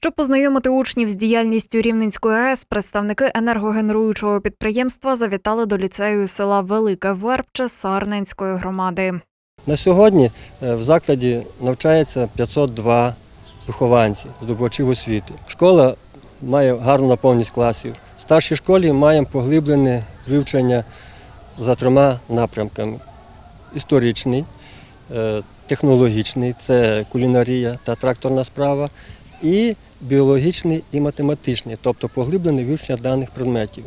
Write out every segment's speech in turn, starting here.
Щоб познайомити учнів з діяльністю Рівненської АЕС, представники енергогенеруючого підприємства завітали до ліцею села Велике Вербче Сарненської громади. На сьогодні е, в закладі навчається 502 вихованці, здобувачів освіти. Школа має гарну наповненість класів. В старшій школі маємо поглиблене вивчення за трьома напрямками: історичний, е, технологічний це кулінарія та тракторна справа, і біологічний і математичний, тобто поглиблене вивчення даних предметів.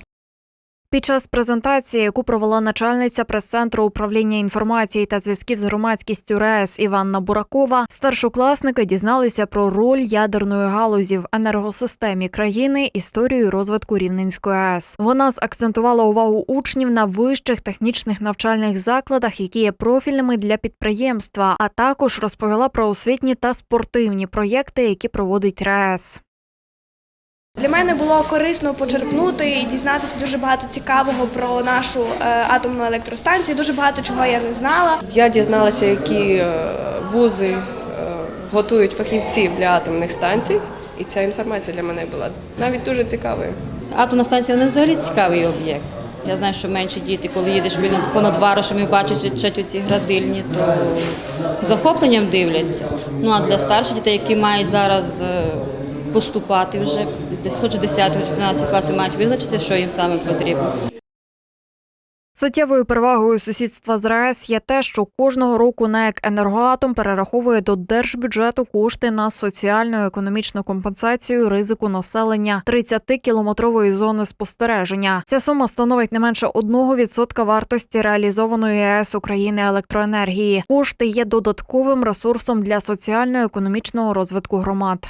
Під час презентації, яку провела начальниця прес-центру управління інформації та зв'язків з громадськістю РЕС Іванна Буракова, старшокласники дізналися про роль ядерної галузі в енергосистемі країни, історію розвитку Рівненської АЕС. Вона закцентувала увагу учнів на вищих технічних навчальних закладах, які є профільними для підприємства, а також розповіла про освітні та спортивні проєкти, які проводить РЕС. Для мене було корисно почерпнути і дізнатися дуже багато цікавого про нашу е, атомну електростанцію. Дуже багато чого я не знала. Я дізналася, які е, вузи е, готують фахівців для атомних станцій, і ця інформація для мене була навіть дуже цікавою. Атомна станція вона взагалі цікавий об'єкт. Я знаю, що менші діти, коли їдеш понад варушем і бачать ці градильні, то захопленням дивляться. Ну а для старших дітей, які мають зараз поступати вже, хоч 10-11 класи мають визначитися, що їм саме потрібно. Суттєвою перевагою сусідства з РАЕС є те, що кожного року НЕК «Енергоатом» перераховує до держбюджету кошти на соціальну економічну компенсацію ризику населення 30-кілометрової зони спостереження. Ця сума становить не менше 1% вартості реалізованої ЕС України електроенергії. Кошти є додатковим ресурсом для соціально-економічного розвитку громад.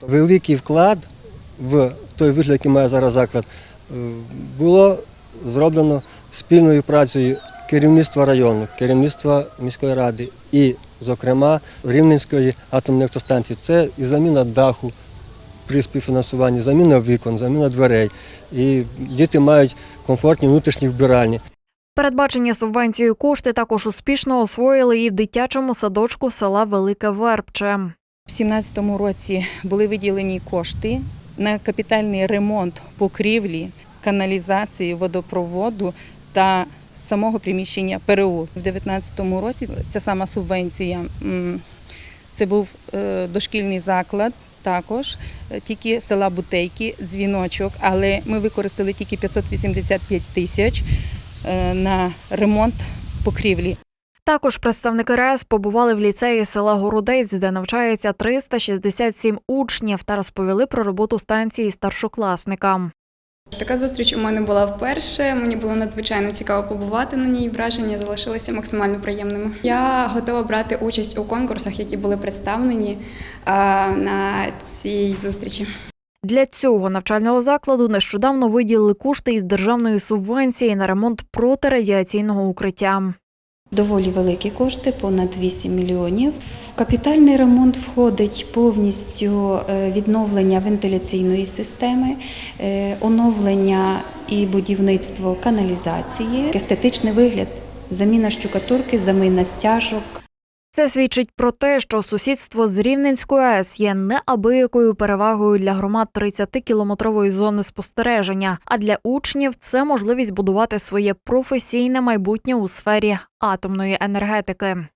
Великий вклад в той вигляд, який має зараз заклад, е, було зроблено спільною працею керівництва району, керівництва міської ради і, зокрема, Рівненської атомної електростанції. Це і заміна даху при співфінансуванні, заміна вікон, заміна дверей. І діти мають комфортні внутрішні вбиральні. Передбачені субвенцією кошти також успішно освоїли і в дитячому садочку села Велике Вербче. В 2017 році були виділені кошти на капітальний ремонт покрівлі, каналізації, водопроводу та самого приміщення ПРУ. В 2019 році ця сама субвенція це був е, дошкільний заклад. Також е, тільки села Бутейки, дзвіночок, але ми використали тільки 585 тисяч е, на ремонт покрівлі. Також представники РЕС побували в ліцеї села Городець, де навчається 367 учнів, та розповіли про роботу станції старшокласникам. Така зустріч у мене була вперше. Мені було надзвичайно цікаво побувати на ній. Враження залишилися максимально приємними. Я готова брати участь у конкурсах, які були представлені на цій зустрічі. Для цього навчального закладу нещодавно виділили кошти із державної субвенції на ремонт протирадіаційного укриття. Доволі великі кошти, понад 8 мільйонів. В капітальний ремонт входить повністю е, відновлення вентиляційної системи, е, оновлення і будівництво каналізації, естетичний вигляд, заміна щукатурки, заміна стяжок. Це свідчить про те, що сусідство з Рівненською АЕС є неабиякою перевагою для громад 30-кілометрової зони спостереження. А для учнів це можливість будувати своє професійне майбутнє у сфері атомної енергетики.